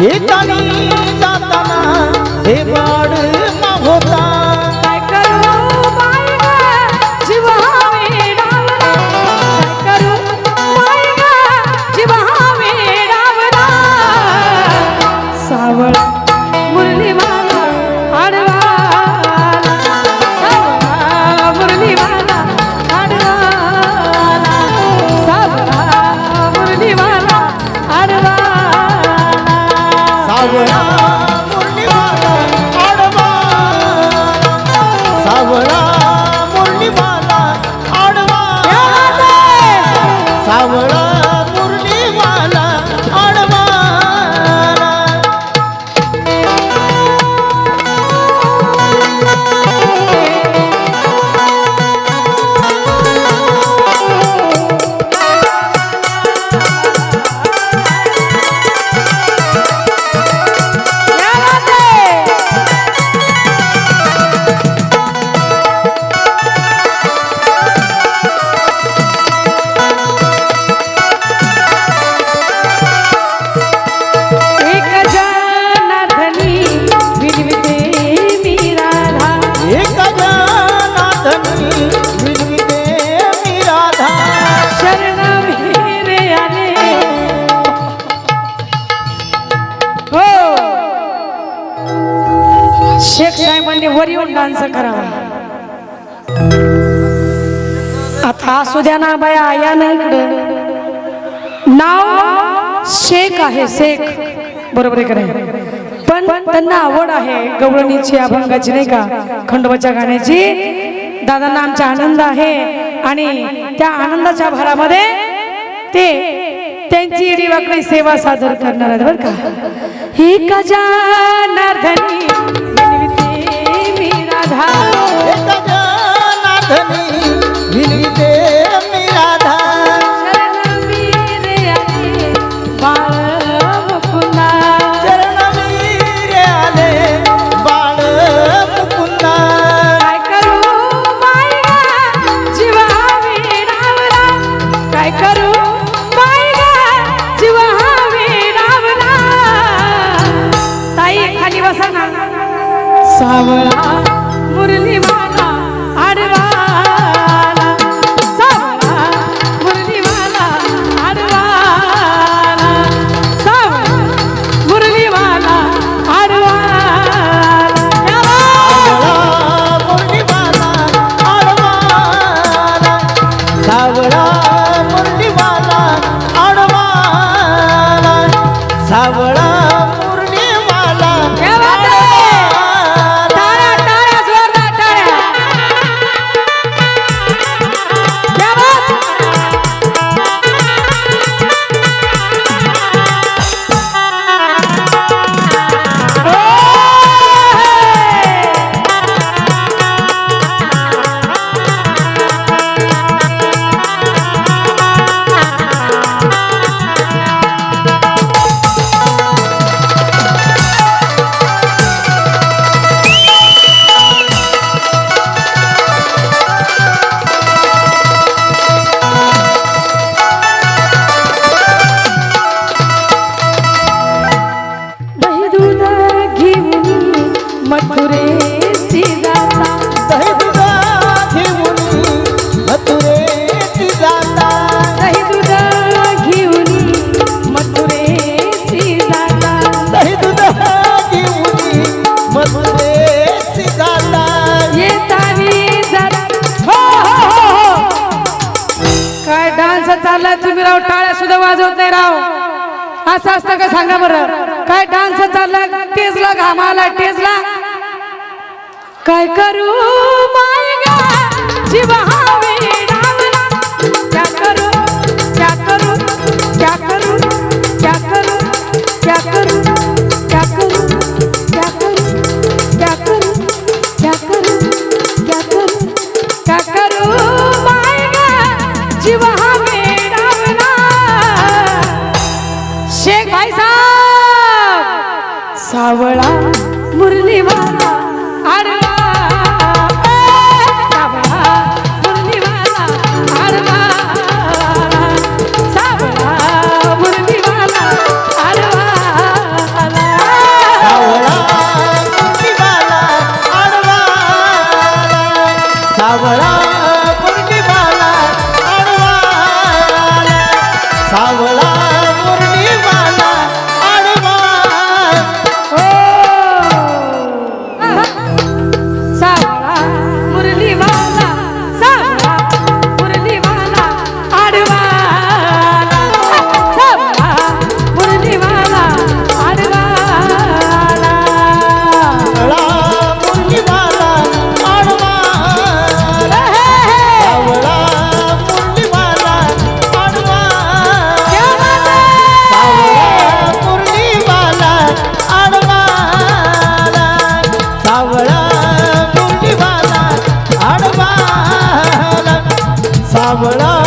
你当你。आवळा असू द्या ना बाया आया ना इकडं नाव शेख आहे शेख. बरोबर आहे पण त्यांना आवड आहे गवळणीची अभंगाची नाही का? खंडोबाच्या गाण्याची. दादांना आमचा आनंद आहे. आणि त्या आनंदाच्या भरामध्ये ते त्यांची इडी सेवा सादर करणार आहेत बरं का? ही गजानार्धनी धनी राधा गजानार्धनी असं असतं का? सांगा बरं. काय डान्स चालला टेजला घामाला टेजला. काय करू माय गा? राम राम सावळा मुंडीवाला आडवाला सावळा